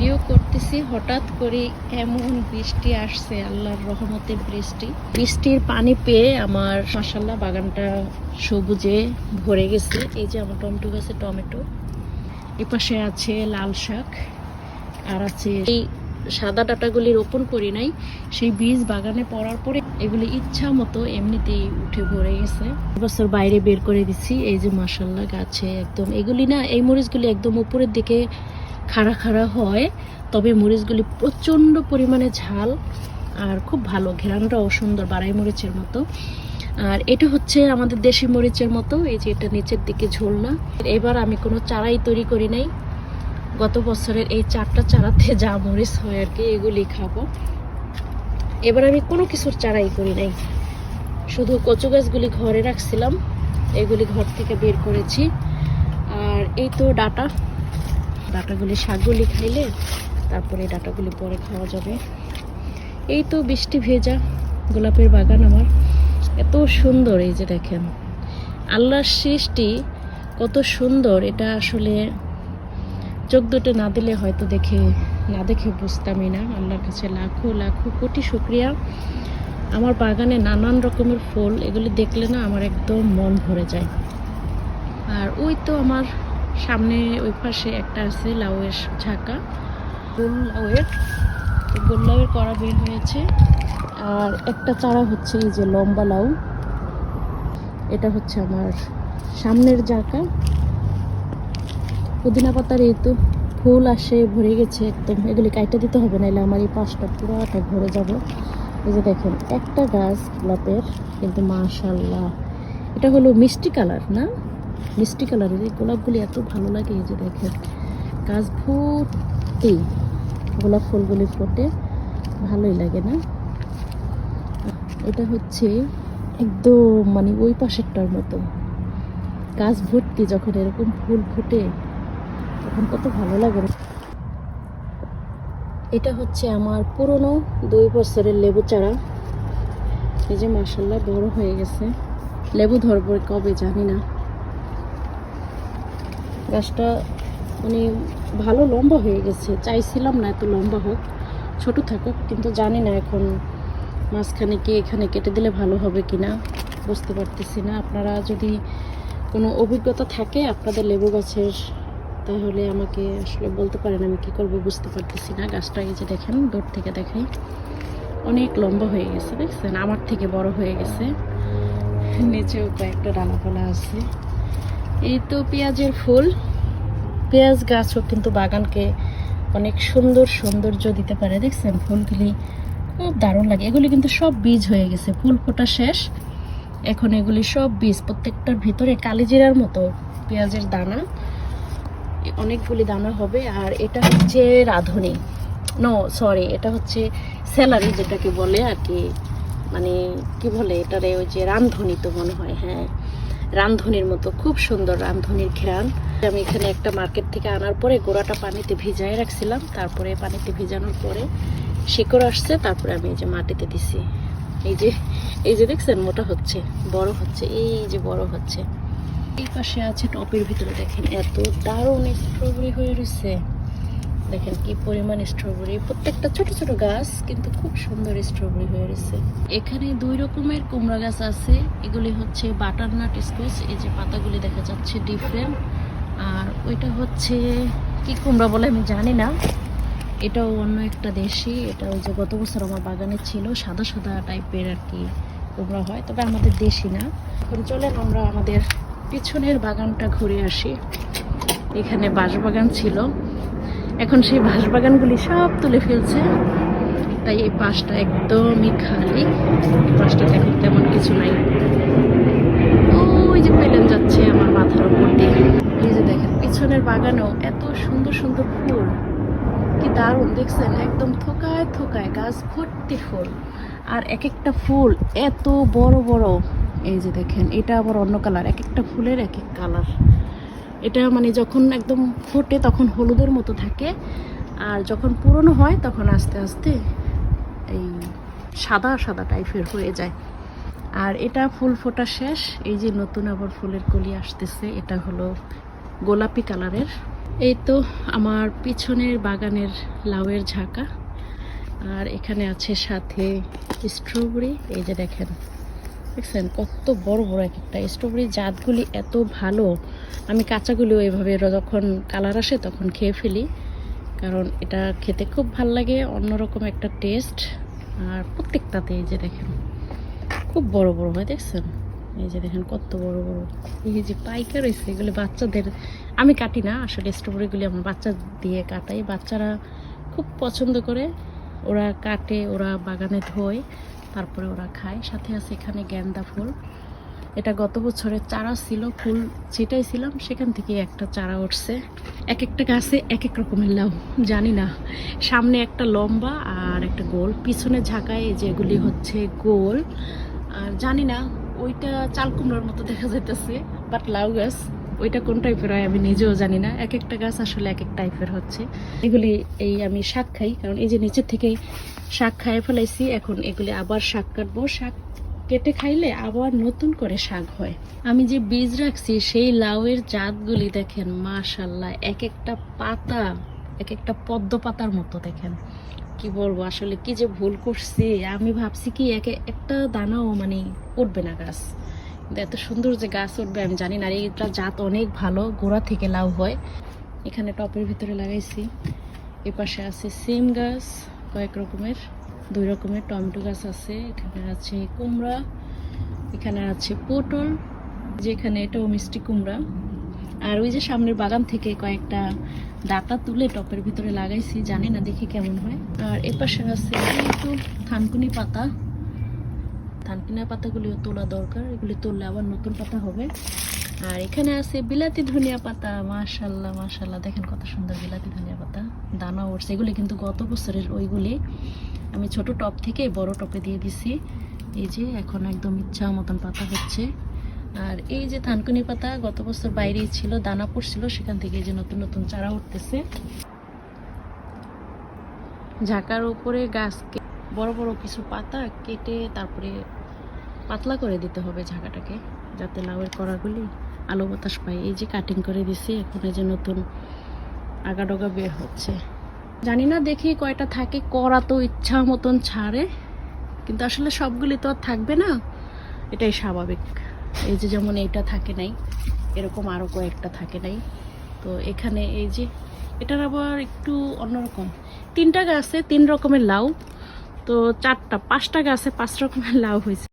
Video করতেছি, হঠাৎ করে এমন বৃষ্টি আসছে, আল্লাহর রহমতের বৃষ্টি। বৃষ্টির পানি পেয়ে আমার মাসাল্লাহ বাগানটা সবুজে ভরে গেছে। এই যে আমার টমেটো গাছে টমেটো, এপাশে আছে লাল শাক, আর আছে এই সাদা ডাটাগুলি রোপণ করি নাই, সেই বীজ বাগানে পড়ার পরে এগুলি ইচ্ছা মতো এমনিতেই উঠে ভরে গেছে। বছর বাইরে বের করে দিচ্ছি এই যে মাসাল্লাহ গাছে একদম, এগুলি না, এই মরিচগুলি একদম উপরের দিকে খাড়া খাড়া হয়, তবে মরিচগুলি প্রচণ্ড পরিমাণে ঝাল আর খুব ভালো, ঘেরানোটাও সুন্দর বাড়াই মরিচের মতো। আর এটা হচ্ছে আমাদের দেশি মরিচের মতো, এই যে এটা নিচের দিকে ঝোল ঝোলনা। এবার আমি কোনো চারাই তৈরি করি নাই। গত বছরের এই চারটা চারাতে যা মরিচ হয় আর কি, এগুলি খাব। এবার আমি কোনো কিছুর চারাই করি নাই। শুধু কচু গাছগুলি ঘরে রাখছিলাম, এগুলি ঘর থেকে বের করেছি। আর এই তো ডাটা। ডাটাগুলি শাকগুলি খাইলে তারপরে ডাটাগুলি পরে খাওয়া যাবে। এই তো বৃষ্টি ভেজা, গোলাপের বাগান আমার। এত সুন্দর এই যে দেখেন। আল্লাহর সৃষ্টি কত সুন্দর, এটা আসলে চোখ দুটো না দিলে হয়তো দেখে, না দেখে বুঝতামই না। আল্লাহর কাছে লাখো লাখো কোটি শুক্রিয়া। আমার বাগানে নানান রকমের ফুল, এগুলি দেখলে না আমার একদম মন ভরে যায়। আর ওই তো আমার সামনে ওই পাশে একটা আছে লাউয়ের ঝাঁকা। গোল লাউয়ের গোল লাউয়ের করা বের হয়েছে। আর একটা চারা হচ্ছে এই যে লম্বা লাউ। এটা হচ্ছে আমার সামনের জাঁকা পুদিনা পাতার এই তো ফুল আসে, ভরে গেছে একদম। এগুলি কাইটা দিতে হবে নাহলে আমার এই পাশটা পুরোটা ভরে যাবে। এই যে দেখেন, একটা গাছ গোলাপের, কিন্তু মাশাল্লাহ এটা হলো মিষ্টি কালার, না? মিষ্টি কালারের, এই গোলাপগুলি এত ভালো লাগে এই যে দেখেন। গাছ ভর্তি গোলাপ ফুলগুলি ফোটে, ভালোই লাগে না? এটা হচ্ছে একদম মানে ওই পাশেরটার মতো। গাছ ভর্তি যখন এরকম ফুল ফুটে, তখন কত ভালো লাগে এটা হচ্ছে আমার পুরনো দুই বছরের লেবু চারা। এই যে মাসাল্লাহ বড় হয়ে গেছে। লেবু ধরবো কবে জানি না। গাছটা মানে ভালো লম্বা হয়ে গেছে। চাইছিলাম না এত লম্বা হোক। ছোট থাকুক, কিন্তু জানি না এখন মাঝখানে কি এখানে কেটে দিলে ভালো হবে কি না বুঝতে পারতেছি না। আপনারা যদি কোনো অভিজ্ঞতা থাকে আপনাদের লেবু গাছের, তাহলে আমাকে আসলে বলতে পারেন, আমি কি করব বুঝতে পারতেছি না। গাছটা এই যে দেখেন, দূর থেকে দেখাই। অনেক লম্বা হয়ে গেছে, দেখছেন? আমার থেকে বড় হয়ে গেছে। নিচেও কয়েকটা ডালাপালা আছে। এই তো পেঁয়াজের ফুল। পেঁয়াজ গাছও কিন্তু বাগানকে অনেক সুন্দর সৌন্দর্য দিতে পারে, দেখছেন? ফুলগুলি খুব দারুণ লাগে। এগুলি কিন্তু সব বীজ হয়ে গেছে, ফুল ফোটা শেষ। এখন এগুলি সব বীজ, প্রত্যেকটার ভিতরে কালিজিরার মতো পেঁয়াজের দানা। অনেকগুলি দানা হবে, আর এটা হচ্ছে রাঁধুনি। নো সরি এটা হচ্ছে স্যালারি যেটাকে বলে আর কি। মানে কি বলে এটারে? ওই যে রান্ধনি তো মনে হয় হ্যাঁ। রান্ধনির মতো, খুব সুন্দর রান্ধনির ঘ্রাণ আমি এখানে একটা মার্কেট থেকে আনার পরে গোড়াটা পানিতে ভিজায় রাখছিলাম, তারপরে পানিতে ভিজানোর পরে শিকড় আসছে, তারপরে আমি এই যে মাটিতে দিছি। এই যে এই যে দেখছেন, মোটা হচ্ছে, বড় হচ্ছে, এই যে বড় হচ্ছে। এই পাশে আছে টপের ভিতরে দেখেন, এত দারুণ স্ট্রবেরি হয়ে রয়েছে। দেখেন কি পরিমাণ স্ট্রবেরি প্রত্যেকটা ছোট ছোট গাছ, কিন্তু খুব সুন্দর স্ট্রবেরি হয়ে রয়েছে। এখানে দুই রকমের কুমড়া গাছ আছে। এগুলি হচ্ছে বাটারনাট স্কোচ এই যে পাতাগুলি দেখা যাচ্ছে ডিফারেন্ট আর ওইটা হচ্ছে, কি কুমড়া বলে আমি জানি না। এটাও অন্য একটা দেশি। এটা ওই যে গত বছর আমার বাগানে ছিল, সাদা সাদা টাইপের আর কি কুমড়া হয়, তবে আমাদের দেশি না। এখন চলেন আমরা আমাদের পিছনের বাগানটা ঘুরে আসি। এখানে বাঁশবাগান ছিল। এখন সেই বাঁশবাগানগুলি সব তুলে ফেলছে। তাই এই পাশটা একদমই খালি। এই পাশটা এখন তেমন কিছু নাই। ওই যে পেলেন যাচ্ছে আমার মাথার উপর দিয়ে। এই যে দেখেন, পিছনের বাগানেও এত সুন্দর সুন্দর ফুল। কি দারুণ, দেখছেন? একদম থোকায় থোকায় গাছ ভর্তি ফুল। আর এক একটা ফুল এত বড় বড়। এই যে দেখেন, এটা আবার অন্য কালার এক একটা ফুলের এক এক কালার। এটা মানে যখন একদম ফোটে তখন হলুদের মতো থাকে। আর যখন পুরনো হয় তখন আস্তে আস্তে এই সাদা সাদা টাইপের হয়ে যায়। আর এটা ফুল ফোটা শেষ। এই যে নতুন আবার ফুলের কলি আসতেছে, এটা হলো গোলাপি কালারের। এই তো আমার পিছনের বাগানের লাউয়ের ঝাঁকা। আর এখানে আছে সাথে স্ট্রবেরি এই যে দেখেন। দেখছেন, কত বড় বড় এক একটা স্ট্রবেরি জাতগুলি এত ভালো। আমি কাঁচাগুলিও এভাবে যখন কালার আসে তখন খেয়ে ফেলি, কারণ এটা খেতে খুব ভালো লাগে, অন্যরকম একটা টেস্ট আর প্রত্যেকটাতে এই যে দেখেন, খুব বড় বড় হয়, দেখছেন? এই যে দেখেন, কত বড় বড়। এই যে পাইকার রয়েছে, এগুলো বাচ্চাদের, আমি কাটি না, আসলে স্ট্রবেরিগুলি আমার বাচ্চা দিয়ে কাটাই। বাচ্চারা খুব পছন্দ করে। ওরা কাটে, ওরা বাগানে ধোয়, তারপরে ওরা খায়। সাথে আছে এখানে গ্যান্দা ফুল। এটা গত বছরের চারা ছিল, ফুল ছিটাইছিলাম সেখান থেকে একটা চারা উঠছে। এক একটা গাছে এক এক রকমের লাউ জানি না। সামনে একটা লম্বা আর একটা গোল। পিছনে ঝাঁকায় যেগুলি হচ্ছে গোল। আর জানি না, ওইটা চাল কুমড়োর মতো দেখা যাইতেছে, বাট লাউ গাছ। ওইটা কোন টাইপের হয় আমি নিজেও জানি না। এক একটা গাছ আসলে এক এক টাইপের হচ্ছে। এগুলি এই আমি শাক খাই, কারণ এই যে নিচের থেকে শাক খাইয়ে ফেলাইছি, এখন এগুলি আবার শাক কাটবো। শাক কেটে খাইলে আবার নতুন করে শাক হয়। আমি যে বীজ রাখছি, সেই লাউয়ের জাতগুলি দেখেন মাশাল্লাহ এক একটা পাতা, এক একটা পদ্ম পাতার মতো দেখেন। কি বলব, আসলে কি যে ভুল করছি। আমি ভাবছি কি এক একটা দানাও মানে উঠবে না গাছ। এত সুন্দর যে গাছ উঠবে, আমি জানি না। আর এইটা জাত অনেক ভালো, গোড়া থেকে লাউ হয়। এখানে টপের ভিতরে লাগাইছি। এ পাশে আছে সিম গাছ, কয়েক রকমের, দুই রকমের টমেটো গাছ আছে। এখানে আছে কুমড়া, এখানে আছে পটল, যেখানে এটাও মিষ্টি কুমড়া। আর ওই যে সামনের বাগান থেকে কয়েকটা ডাটা তুলে টপের ভিতরে লাগাইছি, জানি না দেখি কেমন হয়। আর এ পাশে আছে একটু থানকুনি পাতা। থানকুনি পাতাগুলিও তোলা দরকার, এগুলি তুললে আবার নতুন পাতা হবে। আর এখানে আছে বিলাতি ধনিয়া পাতা মাশাল্লাহ মাশাল্লাহ দেখেন কত সুন্দর বিলাতি ধনিয়া পাতা, দানা উঠছে এগুলি কিন্তু গত বছরের ওইগুলি। আমি ছোট টপ থেকে বড় টপে দিয়ে দিছি। এই যে এখন একদম ইচ্ছা মতন পাতা হচ্ছে। আর এই যে থানকুনি পাতা গত বছর বাইরেই ছিল, দানা পড়ছিল, সেখান থেকে যে নতুন নতুন চারা উঠতেছে। ঝাঁকার উপরে গাছকে বড় বড় কিছু পাতা কেটে তারপরে পাতলা করে দিতে হবে ঝাঁকাটাকে, যাতে লাউয়ের কড়াগুলি আলো বাতাস পায়। এই যে কাটিং করে দিছি, এখন এই যে নতুন আগাডোগা বের হচ্ছে। জানি না দেখি কয়টা থাকে করা তো ইচ্ছা মতন ছাড়ে, কিন্তু আসলে সবগুলি তো আর থাকবে না। এটাই স্বাভাবিক। এই যে যেমন এইটা থাকে নাই, এরকম আরও কয়েকটা থাকে নাই। তো এখানে এই যে, এটার আবার একটু অন্যরকম। তিনটা গাছে তিন রকমের লাউ, তো চারটা, পাঁচটা গাছে পাঁচ রকমের লাউ হয়েছে।